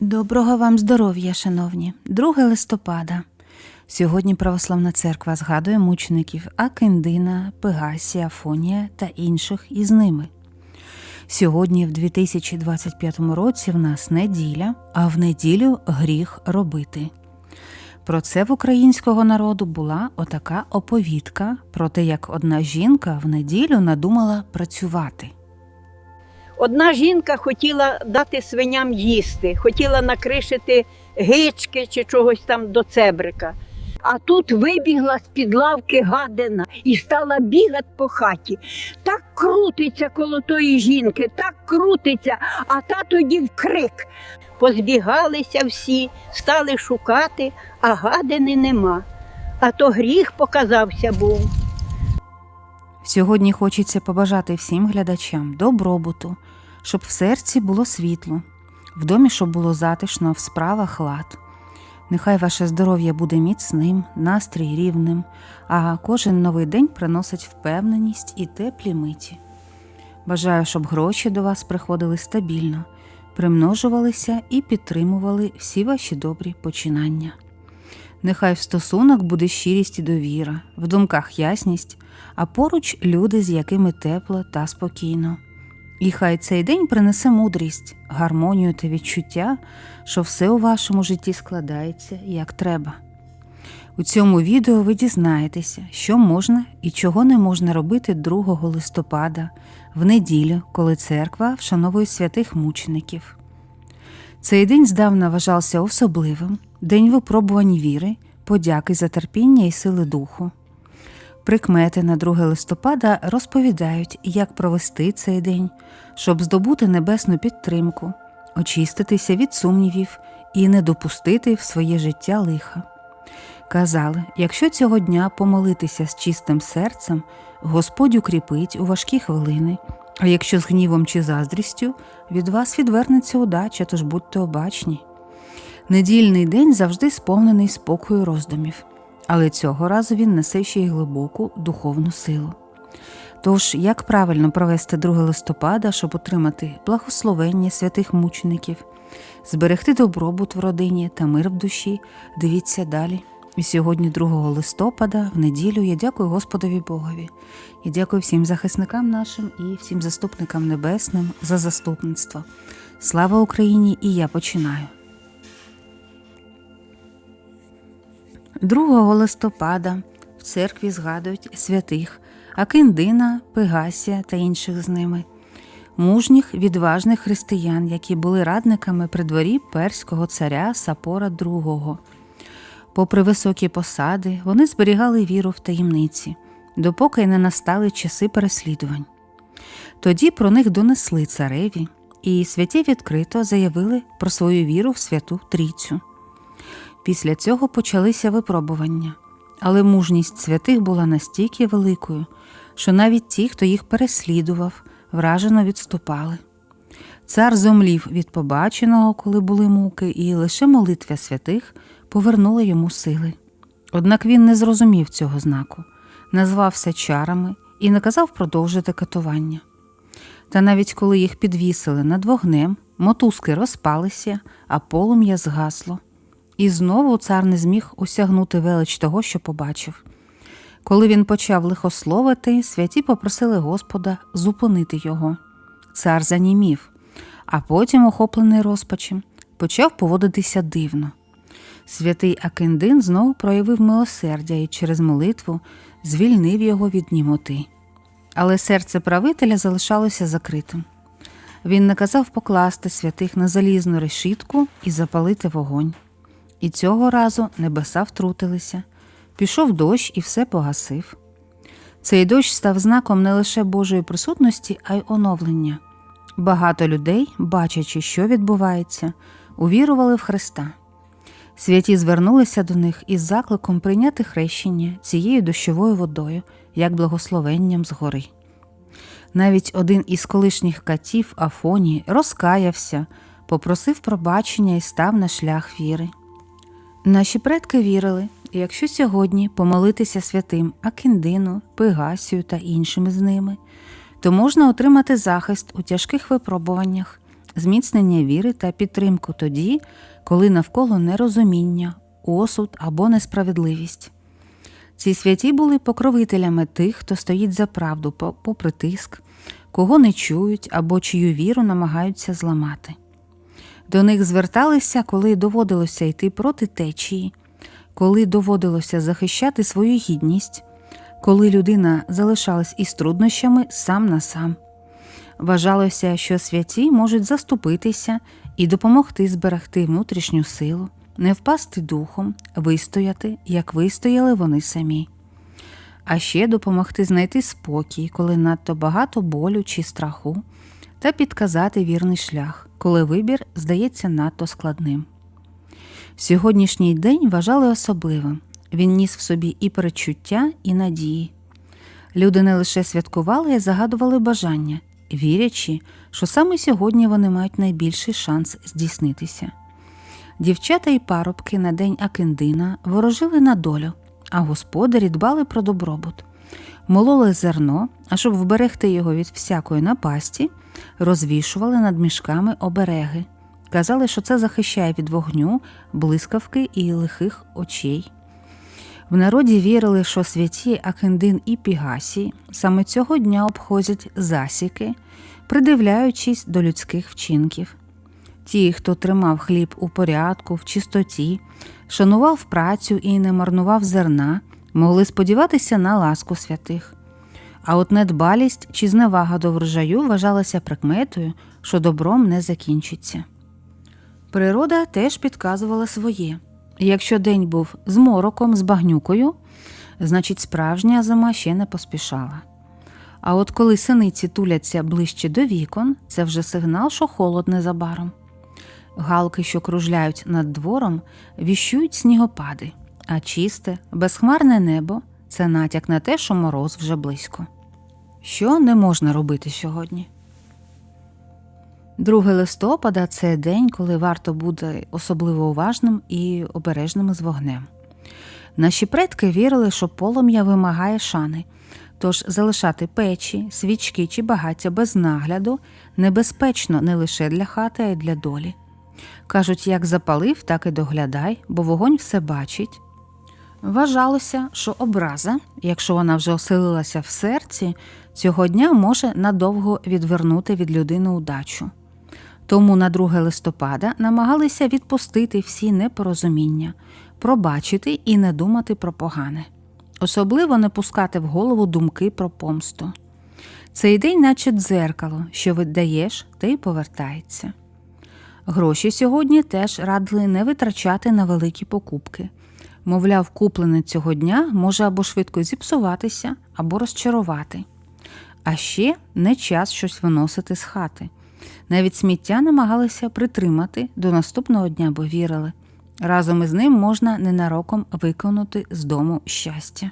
Доброго вам здоров'я, шановні, 2 листопада. Сьогодні Православна церква згадує мучеників Акендина, Пегасія, Афонія та інших із ними. Сьогодні, в 2025 році, в нас неділя, а в неділю гріх робити. Про це в українського народу була отака оповідка про те, як одна жінка в неділю надумала працювати. Одна жінка хотіла дати свиням їсти, хотіла накришити гички чи чогось там до цебрика. А тут вибігла з-під лавки гадина і стала бігати по хаті. Так крутиться коло тої жінки, так крутиться, а та тоді вкрик. Позбігалися всі, стали шукати, а гадини нема. А то гріх показався був. Сьогодні хочеться побажати всім глядачам добробуту, щоб в серці було світло, в домі, щоб було затишно, в справах лад. Нехай ваше здоров'я буде міцним, настрій рівним, а кожен новий день приносить впевненість і теплі миті. Бажаю, щоб гроші до вас приходили стабільно, примножувалися і підтримували всі ваші добрі починання. Нехай в стосунок буде щирість і довіра, в думках ясність, а поруч люди, з якими тепло та спокійно. І хай цей день принесе мудрість, гармонію та відчуття, що все у вашому житті складається як треба. У цьому відео ви дізнаєтеся, що можна і чого не можна робити 2 листопада, в неділю, коли церква вшановує святих мучеників. Цей день здавна вважався особливим день випробувань віри, подяки за терпіння і сили духу. Прикмети на 2 листопада розповідають, як провести цей день, щоб здобути небесну підтримку, очиститися від сумнівів і не допустити в своє життя лиха. Казали, якщо цього дня помолитися з чистим серцем, Господь укріпить у важкі хвилини, а якщо з гнівом чи заздрістю, від вас відвернеться удача, тож будьте обачні. Недільний день завжди сповнений спокою роздумів, але цього разу він несе ще й глибоку духовну силу. Тож, як правильно провести 2 листопада, щоб отримати благословення святих мучеників, зберегти добробут в родині та мир в душі, дивіться далі. І сьогодні, 2 листопада, в неділю, я дякую Господові Богові і дякую всім захисникам нашим і всім заступникам небесним за заступництво. Слава Україні! І я починаю. 2 листопада в церкві згадують святих Акиндина, Пегасія та інших з ними, мужніх, відважних християн, які були радниками при дворі перського царя Сапора II. Попри високі посади, вони зберігали віру в таємниці, допоки не настали часи переслідувань. Тоді про них донесли цареві, і святі відкрито заявили про свою віру в святу Трійцю. Після цього почалися випробування, але мужність святих була настільки великою, що навіть ті, хто їх переслідував, вражено відступали. Цар зомлів від побаченого, коли були муки, і лише молитва святих повернула йому сили. Однак він не зрозумів цього знаку, назвався чарами і наказав продовжити катування. Та навіть коли їх підвісили над вогнем, мотузки розпалися, а полум'я згасло. І знову цар не зміг осягнути велич того, що побачив. Коли він почав лихословити, святі попросили Господа зупинити його. Цар занімів, а потім, охоплений розпачем, почав поводитися дивно. Святий Акендин знову проявив милосердя і через молитву звільнив його від німоти. Але серце правителя залишалося закритим. Він наказав покласти святих на залізну решітку і запалити вогонь. І цього разу небеса втрутилися, пішов дощ і все погасив. Цей дощ став знаком не лише Божої присутності, а й оновлення. Багато людей, бачачи, що відбувається, увірували в Христа. Святі звернулися до них із закликом прийняти хрещення цією дощовою водою, як благословенням згори. Навіть один із колишніх катів Афонії розкаявся, попросив пробачення і став на шлях віри. Наші предки вірили, якщо сьогодні помолитися святим Акіндину, Пегасію та іншими з ними, то можна отримати захист у тяжких випробуваннях зміцнення віри та підтримку тоді, коли навколо нерозуміння, осуд або несправедливість. Ці святі були покровителями тих, хто стоїть за правду по- попри тиск, кого не чують або чию віру намагаються зламати. До них зверталися, коли доводилося йти проти течії, коли доводилося захищати свою гідність, коли людина залишалась із труднощами сам на сам. Вважалося, що святі можуть заступитися і допомогти зберегти внутрішню силу, не впасти духом, вистояти, як вистояли вони самі. А ще допомогти знайти спокій, коли надто багато болю чи страху, та підказати вірний шлях, коли вибір здається надто складним. Сьогоднішній день вважали особливим. Він ніс в собі і перечуття, і надії. Люди не лише святкували, й загадували бажання, вірячи, що саме сьогодні вони мають найбільший шанс здійснитися. Дівчата і парубки на день Акиндина ворожили на долю, а господарі дбали про добробут. Мололи зерно, а щоб вберегти його від всякої напасті, розвішували над мішками обереги. Казали, що це захищає від вогню, блискавки і лихих очей. В народі вірили, що святі Акиндин і Пігасі саме цього дня обходять засіки, придивляючись до людських вчинків. Ті, хто тримав хліб у порядку, в чистоті, шанував працю і не марнував зерна, могли сподіватися на ласку святих. А от недбалість чи зневага до врожаю вважалася прикметою, що добром не закінчиться. Природа теж підказувала своє. Якщо день був з мороком, з багнюкою, значить справжня зима ще не поспішала. А от коли синиці туляться ближче до вікон, це вже сигнал, що холод незабаром. Галки, що кружляють над двором, віщують снігопади, а чисте, безхмарне небо це натяк на те, що мороз вже близько. Що не можна робити сьогодні? 2 листопада це день, коли варто бути особливо уважним і обережним з вогнем. Наші предки вірили, що полум'я вимагає шани, тож залишати печі, свічки чи багаття без нагляду небезпечно не лише для хати, а й для долі. Кажуть, як запалив, так і доглядай, бо вогонь все бачить. Вважалося, що образа, якщо вона вже оселилася в серці, цього дня може надовго відвернути від людини удачу. Тому на 2 листопада намагалися відпустити всі непорозуміння, пробачити і не думати про погане, особливо не пускати в голову думки про помсту. Цей день, наче дзеркало, що віддаєш, те й повертається. Гроші сьогодні теж радили не витрачати на великі покупки. Мовляв, куплене цього дня може або швидко зіпсуватися, або розчарувати. А ще не час щось виносити з хати. Навіть сміття намагалися притримати до наступного дня, бо вірили. Разом із ним можна ненароком виконати з дому щастя.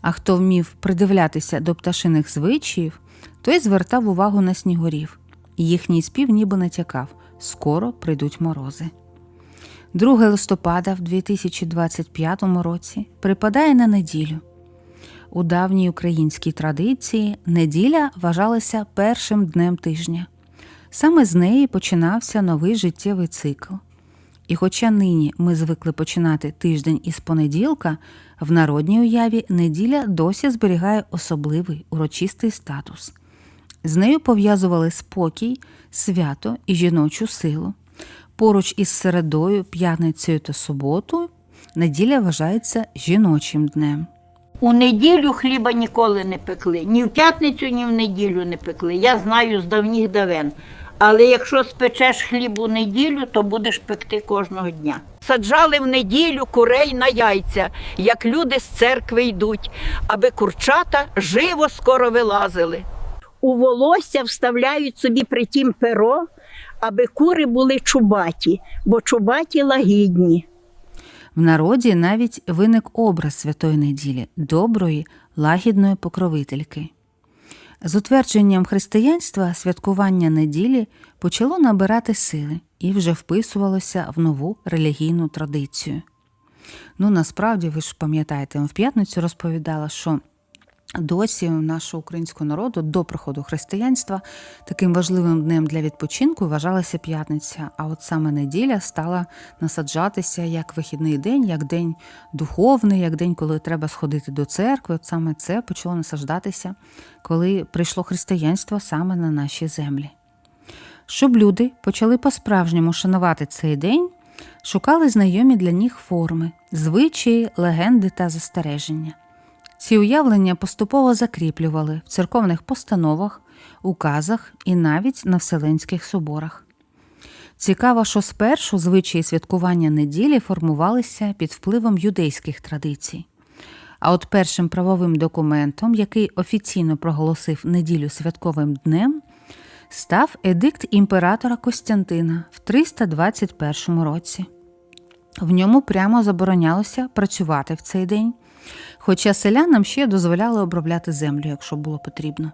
А хто вмів придивлятися до пташиних звичаїв, той звертав увагу на снігурів. Їхній спів ніби натякав скоро прийдуть морози. 2 листопада в 2025 році припадає на неділю. У давній українській традиції неділя вважалася першим днем тижня. Саме з неї починався новий життєвий цикл. І хоча нині ми звикли починати тиждень із понеділка, в народній уяві неділя досі зберігає особливий урочистий статус. З нею пов'язували спокій, свято і жіночу силу. Поруч із середою, п'ятницею та суботою неділя вважається жіночим днем. У неділю хліба ніколи не пекли. Ні в п'ятницю, ні в неділю не пекли. Я знаю з давніх давен. Але якщо спечеш хліб у неділю, то будеш пекти кожного дня. Саджали в неділю курей на яйця, як люди з церкви йдуть, аби курчата живо скоро вилазили. У волосся вставляють собі притім перо, аби кури були чубаті, бо чубаті лагідні. В народі навіть виник образ святої неділі, доброї, лагідної покровительки. З утвердженням християнства святкування неділі почало набирати сили і вже вписувалося в нову релігійну традицію. Ну, насправді, ви ж пам'ятаєте, в п'ятницю розповідала, що Досі нашого українського народу до приходу християнства таким важливим днем для відпочинку вважалася п'ятниця. А от саме неділя стала насаджатися як вихідний день, як день духовний, як день, коли треба сходити до церкви. От саме це почало насадждатися, коли прийшло християнство саме на наші землі. Щоб люди почали по-справжньому шанувати цей день, шукали знайомі для них форми, звичаї, легенди та застереження. Ці уявлення поступово закріплювали в церковних постановах, указах і навіть на вселенських соборах. Цікаво, що спершу звичаї святкування неділі формувалися під впливом юдейських традицій. А от першим правовим документом, який офіційно проголосив неділю святковим днем, став едикт імператора Костянтина в 321 році. В ньому прямо заборонялося працювати в цей день, хоча селянам ще дозволяли обробляти землю, якщо було потрібно.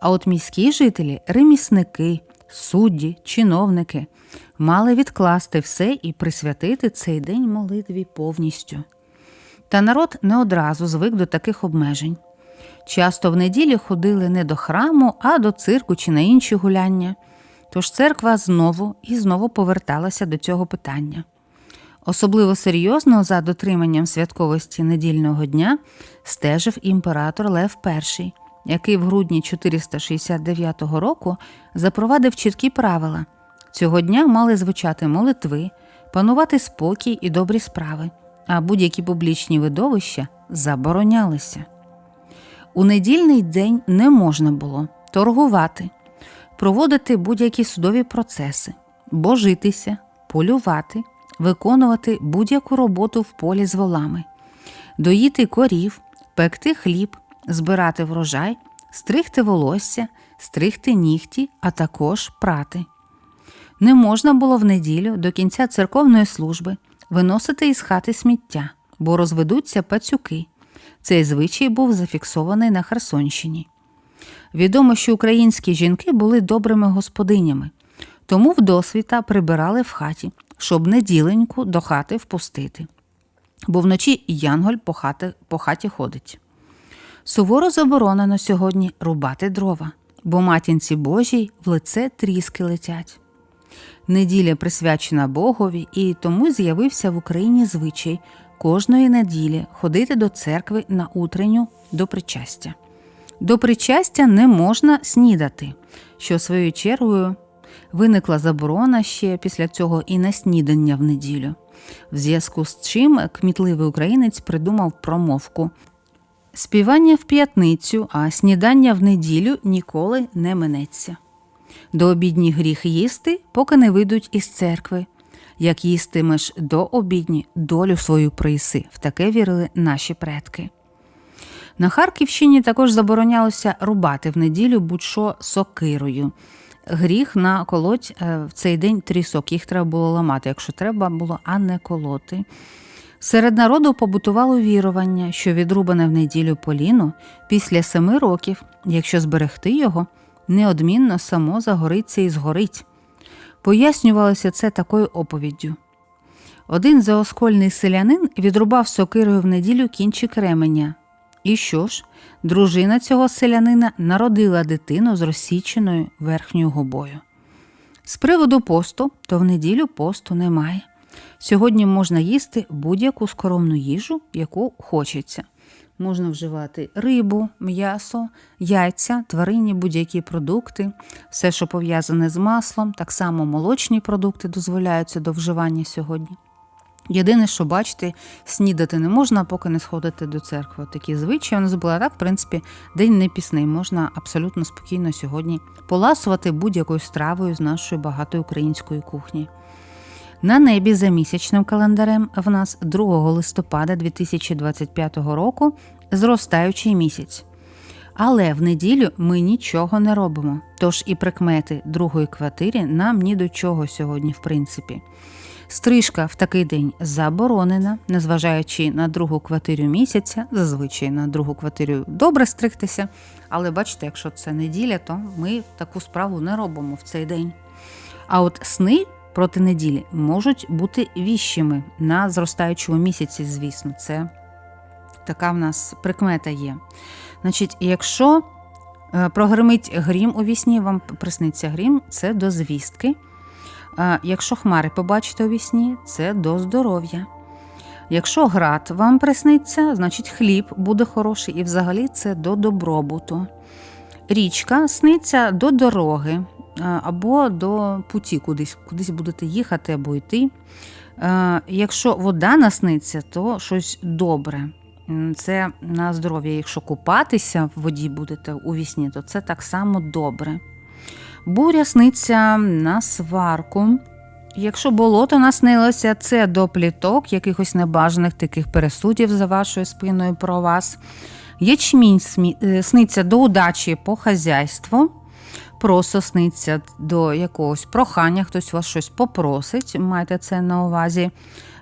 А от міські жителі, ремісники, судді, чиновники мали відкласти все і присвятити цей день молитві повністю. Та народ не одразу звик до таких обмежень. Часто в неділю ходили не до храму, а до цирку чи на інші гуляння. Тож церква знову і знову поверталася до цього питання. Особливо серйозно за дотриманням святковості недільного дня стежив імператор Лев І, який в грудні 469 року запровадив чіткі правила. Цього дня мали звучати молитви, панувати спокій і добрі справи, а будь-які публічні видовища заборонялися. У недільний день не можна було торгувати, проводити будь-які судові процеси, божитися, полювати, виконувати будь-яку роботу в полі з волами, доїти корів, пекти хліб, збирати врожай, стригти волосся, стригти нігті, а також прати. Не можна було в неділю до кінця церковної служби виносити із хати сміття, бо розведуться пацюки. Цей звичай був зафіксований на Херсонщині. Відомо, що українські жінки були добрими господинями, тому вдосвіта прибирали в хаті, щоб неділеньку до хати впустити. Бо вночі Янголь по, хати, по хаті ходить. Суворо заборонено сьогодні рубати дрова, бо матінці Божій в лице тріски летять. Неділя присвячена Богові, і тому з'явився в Україні звичай кожної неділі ходити до церкви на утренню до причастя. До причастя не можна снідати, що своєю чергою виникла заборона ще після цього і на снідання в неділю, в зв'язку з чим кмітливий українець придумав промовку. Співання в п'ятницю, а снідання в неділю ніколи не минеться. До обідні гріх їсти, поки не вийдуть із церкви. Як їстимеш до обідні, долю свою приси, в таке вірили наші предки. На Харківщині також заборонялося рубати в неділю будь-що сокирою. Гріх на колоть е, в цей день трісок, їх треба було ламати, якщо треба було, а не колоти. Серед народу побутувало вірування, що відрубане в неділю поліно після семи років, якщо зберегти його, неодмінно само загориться і згорить. Пояснювалося це такою оповіддю. Один заоскольний селянин відрубав сокирою в неділю кінчик ременя. І що ж, дружина цього селянина народила дитину з розсіченою верхньою губою. З приводу посту, то в неділю посту немає. Сьогодні можна їсти будь-яку скоромну їжу, яку хочеться. Можна вживати рибу, м'ясо, яйця, тваринні будь-які продукти, все, що пов'язане з маслом, так само молочні продукти дозволяються до вживання сьогодні. Єдине, що бачите, снідати не можна, поки не сходити до церкви. Такі звичаї у нас були, так, в принципі, день не пісний. Можна абсолютно спокійно сьогодні поласувати будь-якою стравою з нашої багатої української кухні. На небі за місячним календарем в нас 2 листопада 2025 року зростаючий місяць. Але в неділю ми нічого не робимо, тож і прикмети другої квартирі нам ні до чого сьогодні, в принципі. Стрижка в такий день заборонена, незважаючи на другу квартиру місяця, зазвичай на другу квартиру добре стригтися. Але бачите, якщо це неділя, то ми таку справу не робимо в цей день. А от сни проти неділі можуть бути віщими на зростаючому місяці, звісно, це Така в нас прикмета є. Значить, якщо е, прогримить грім у вісні, вам присниться грім, це до звістки. Якщо хмари побачите у вісні, це до здоров'я. Якщо град вам присниться, значить хліб буде хороший і взагалі це до добробуту. Річка сниться до дороги або до путі, кудись, кудись будете їхати або йти. Якщо вода насниться, то щось добре. Це на здоров'я. Якщо купатися в воді будете у вісні, то це так само добре. Буря сниться на сварку. Якщо болото наснилося, це до пліток, якихось небажаних таких пересудів за вашою спиною про вас. Ячмінь е, сниться до удачі по хазяйству. Просто сниться до якогось прохання, хтось вас щось попросить, майте це на увазі.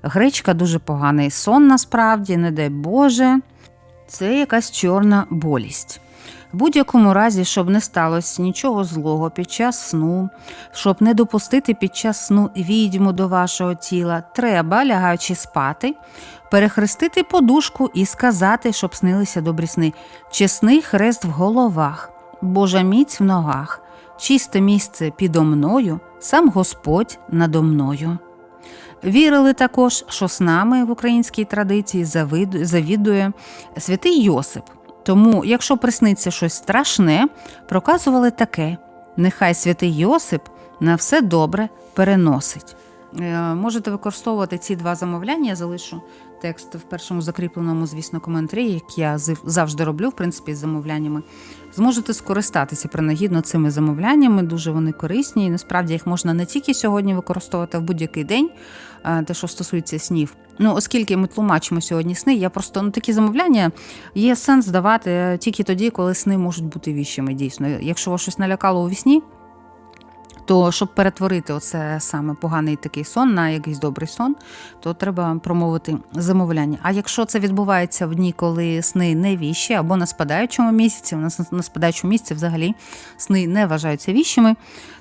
Гречка дуже поганий сон, насправді, не дай Боже. Це якась чорна болість. В будь-якому разі, щоб не сталося нічого злого під час сну, щоб не допустити під час сну відьму до вашого тіла, треба, лягаючи спати, перехрестити подушку і сказати, щоб снилися добрі сни. Чесний хрест в головах, Божа міць в ногах, чисте місце підо мною, сам Господь надо мною. Вірили також, що з нами в українській традиції завідує святий Йосип. Тому, якщо присниться щось страшне, проказували таке: нехай святий Йосип на все добре переносить. Е, Можете використовувати ці два замовляння. Я залишу текст в першому закріпленому, звісно, коментарі, як я завжди роблю, в принципі, з замовляннями. Зможете скористатися принагідно цими замовляннями. Дуже вони корисні, і насправді їх можна не тільки сьогодні використовувати в будь-який день, те, що стосується снів. Ну, оскільки ми тлумачимо сьогодні сни, я просто ну такі замовляння є сенс давати е, тільки тоді, коли сни можуть бути віщими. Дійсно, якщо вас щось налякало у вісні, то щоб перетворити оце саме поганий такий сон на якийсь добрий сон, то треба промовити замовляння. А якщо це відбувається в дні, коли сни не віщі, або на спадаючому місяці, у нас на- спадаючому місяці взагалі сни не вважаються віщими,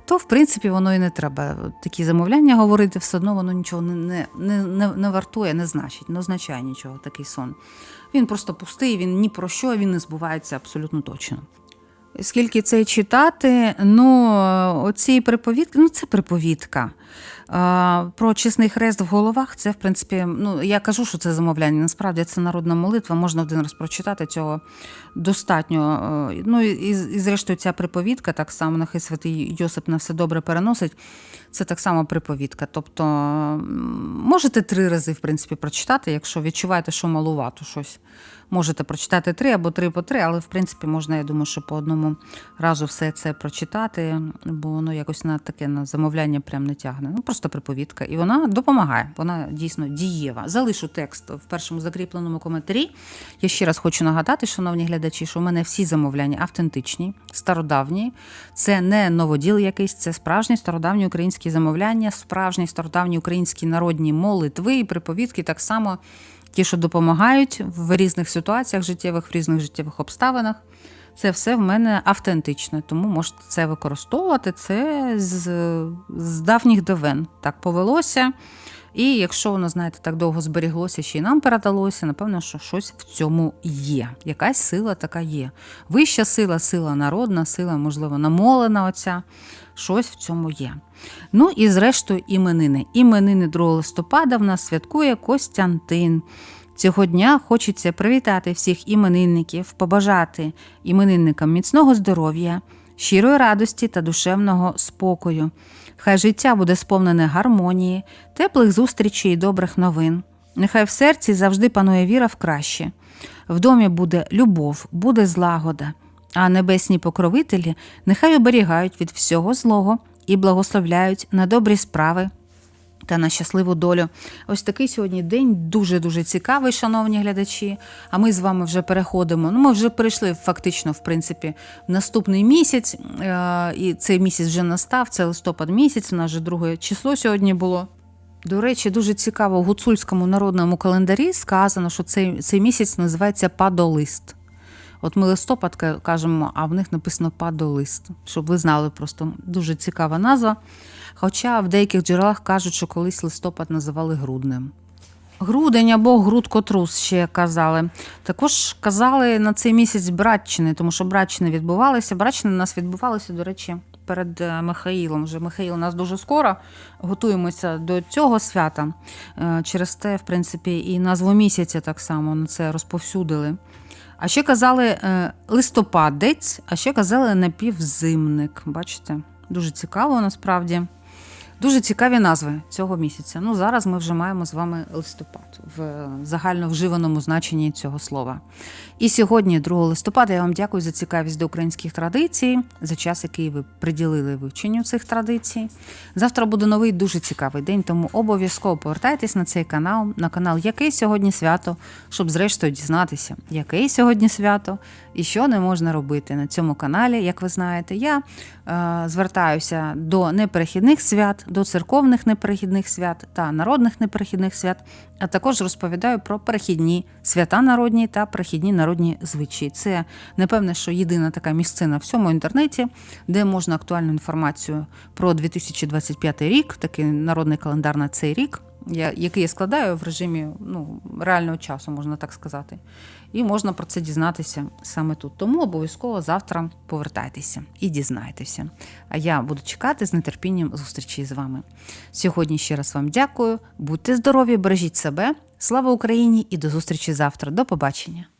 то в принципі воно і не треба такі замовляння говорити, все одно воно нічого не, не, не, не вартує, не значить, не означає нічого такий сон. Він просто пустий, він ні про що, він не збувається абсолютно точно. Скільки це читати, ну, оці приповідки, ну це приповідка. Про чесний хрест в головах, це, в принципі, ну, я кажу, що це замовляння. Насправді це народна молитва, можна один раз прочитати цього достатньо. Ну, і, і, зрештою, ця приповідка, так само, нехай святий Йосип на все добре переносить. Це так само приповідка. Тобто можете три рази, в принципі, прочитати, якщо відчуваєте, що малувато щось. Можете прочитати три або три по три, але в принципі можна, я думаю, що по одному разу все це прочитати, бо воно якось на таке на замовляння прям не тягне. Ну просто приповідка. І вона допомагає. Вона дійсно дієва. Залишу текст в першому закріпленому коментарі. Я ще раз хочу нагадати, шановні глядачі, що у мене всі замовляння автентичні, стародавні. Це не новоділ якийсь, це справжні стародавні українські замовляння, справжні стародавні українські народні молитви і приповідки так само ті, що допомагають в різних ситуаціях життєвих, в різних життєвих обставинах. Це все в мене автентичне, тому можете це використовувати. Це з, з давніх давен так повелося. І якщо воно, знаєте, так довго зберіглося, ще й нам передалося, напевно, що щось в цьому є. Якась сила така є. Вища сила, сила народна, сила, можливо, намолена оця. Щось в цьому є. Ну і зрештою іменини. Іменини 2 листопада в нас святкує Костянтин. Цього дня хочеться привітати всіх іменинників, побажати іменинникам міцного здоров'я, щирої радості та душевного спокою. Хай життя буде сповнене гармонії, теплих зустрічей і добрих новин. Нехай в серці завжди панує віра в краще. В домі буде любов, буде злагода, а небесні покровителі нехай оберігають від всього злого і благословляють на добрі справи та на щасливу долю. Ось такий сьогодні день дуже дуже цікавий, шановні глядачі. А ми з вами вже переходимо. Ну, ми вже перейшли фактично, в принципі, в наступний місяць. е, І цей місяць вже настав. Це листопад місяць. У нас вже друге число сьогодні було. До речі, дуже цікаво, в гуцульському народному календарі сказано, що цей, цей місяць називається падолист. От ми листопад кажемо, а в них написано падолист, щоб ви знали просто дуже цікава назва. Хоча в деяких джерелах кажуть, що колись листопад називали груднем. Грудень або грудкотрус ще казали. Також казали на цей місяць Братчини, тому що Братчини відбувалися. Братчини у нас відбувалися, до речі, перед е, Михаїлом. Вже Михаїл у нас дуже скоро. Готуємося до цього свята. Е, Через те, в принципі, і назву місяця так само на це розповсюдили. А ще казали е, листопадець, а ще казали напівзимник. Бачите, дуже цікаво насправді. Дуже цікаві назви цього місяця. Ну, зараз ми вже маємо з вами листопад в загально вживаному значенні цього слова. І сьогодні, 2 листопада, я вам дякую за цікавість до українських традицій, за час, який ви приділили вивченню цих традицій. Завтра буде новий дуже цікавий день, тому обов'язково повертайтесь на цей канал, на канал Яке сьогодні свято, щоб зрештою дізнатися, яке сьогодні свято і що не можна робити на цьому каналі. Як ви знаєте, я е, звертаюся до неперехідних свят, до церковних неперехідних свят та народних неперехідних свят, а також розповідаю про перехідні свята народні та перехідні народні звичаї. Це напевне, що єдина така місцина в всьому інтернеті, де можна актуальну інформацію про 2025 рік, такий народний календар на цей рік. Я, який я складаю в режимі ну, реального часу, можна так сказати. І можна про це дізнатися саме тут. Тому обов'язково завтра повертайтеся і дізнайтеся. А я буду чекати з нетерпінням зустрічі з вами. Сьогодні ще раз вам дякую. Будьте здорові, бережіть себе. Слава Україні і до зустрічі завтра. До побачення.